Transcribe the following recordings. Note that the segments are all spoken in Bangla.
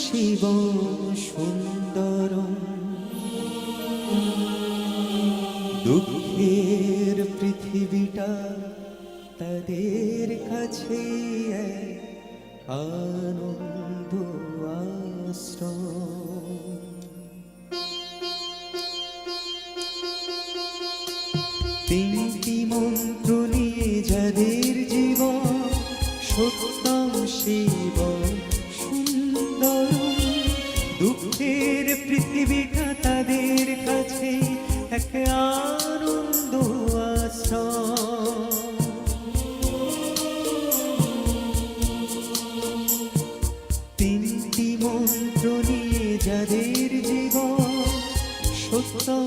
শিব সুন্দর। দুঃখের পৃথিবীটা তাদের কাছে আনন্দ আশ্রম পৃথিবীটা তাদের কাছে এক আনন্দ তিনটি মন্ত্র নিয়ে যাদের জীবন সত্যম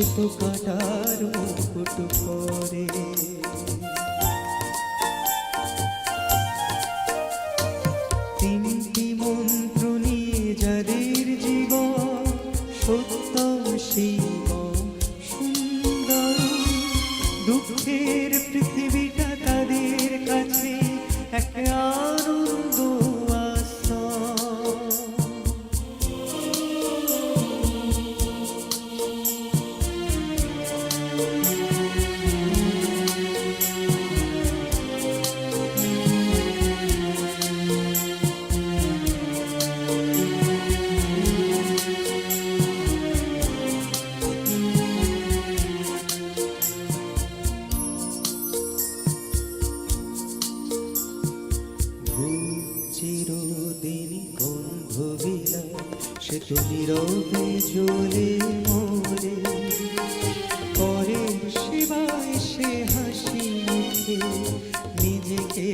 সে তো কাটার মুকুট পরে। তিনটি মন্ত্র নিয়ে যাদের জীবন সত্য শিব সুন্দর দুঃখের সে তো নীরবে জ্বলে মরে। পরের সেবায় সে হাসি মুখে, নিজেকে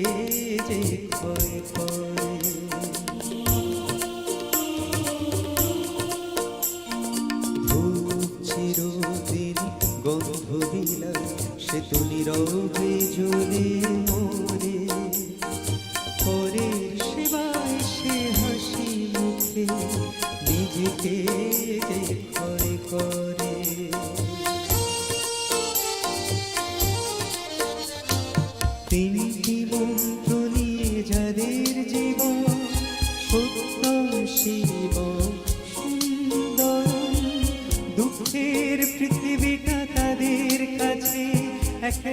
যে ক্ষয় করে। চিরদিন গন্ধ বিলায় সে তো নীরবে জ্বলে মরে দুঃখের পৃথিবীটা তাদের কাছে এক